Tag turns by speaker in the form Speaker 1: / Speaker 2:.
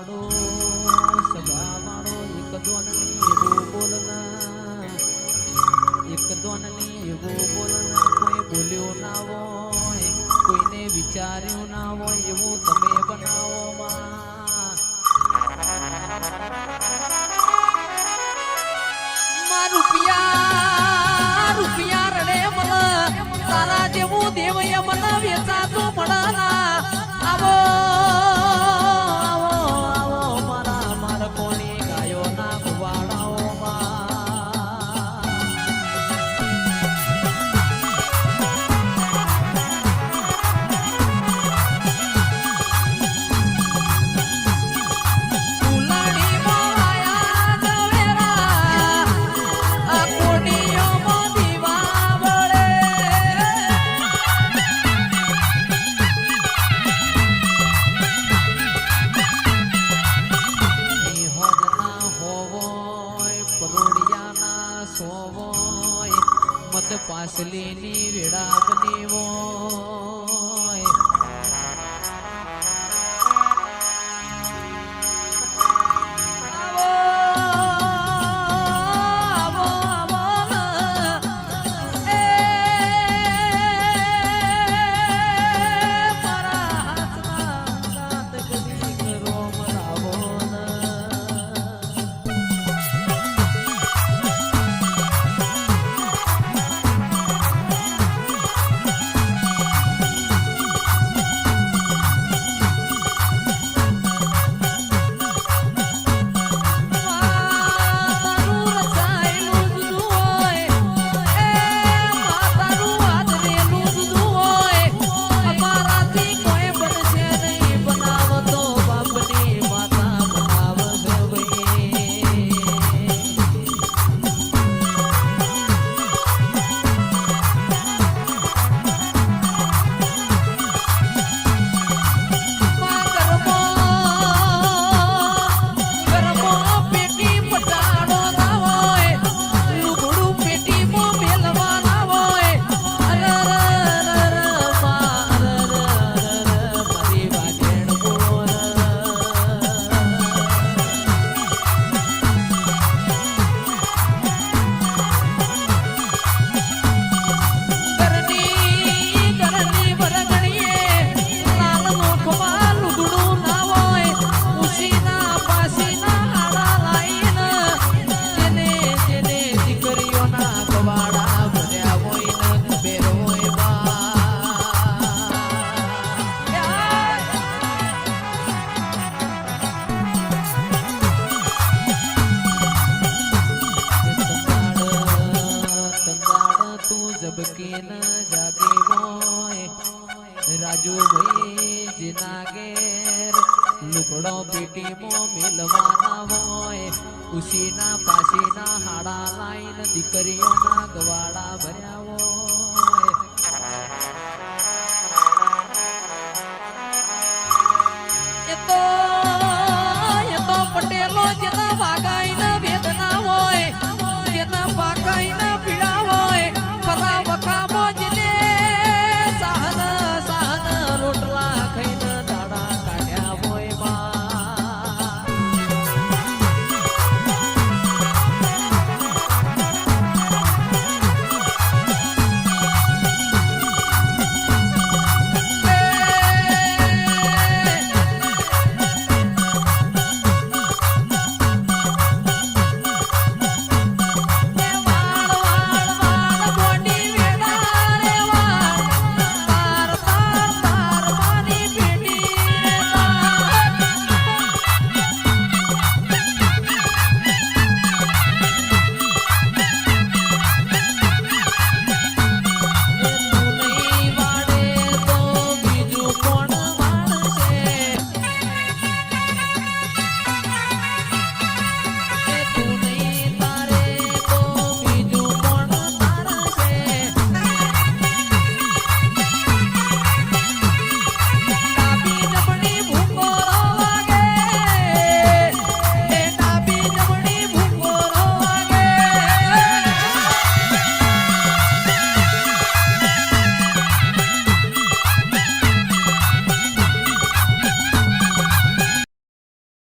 Speaker 1: વાળો સભા વાળો એક દોનને એવો બોલના એક દોનને એવો બોલના કોઈ બોલ્યો ના હોય, કોઈને વિચાર્યો ના હોય, એવું તમે સોવોય મત પાસલીની વેળા બની હોય રાજુ ભાઈ જીના ઘેર લુકડો પેટી મો મિલવાના હોય. ઉસીના પાસીના હાડા લાઈન દીકરીઓના ગવાડા ભર્યા હોય.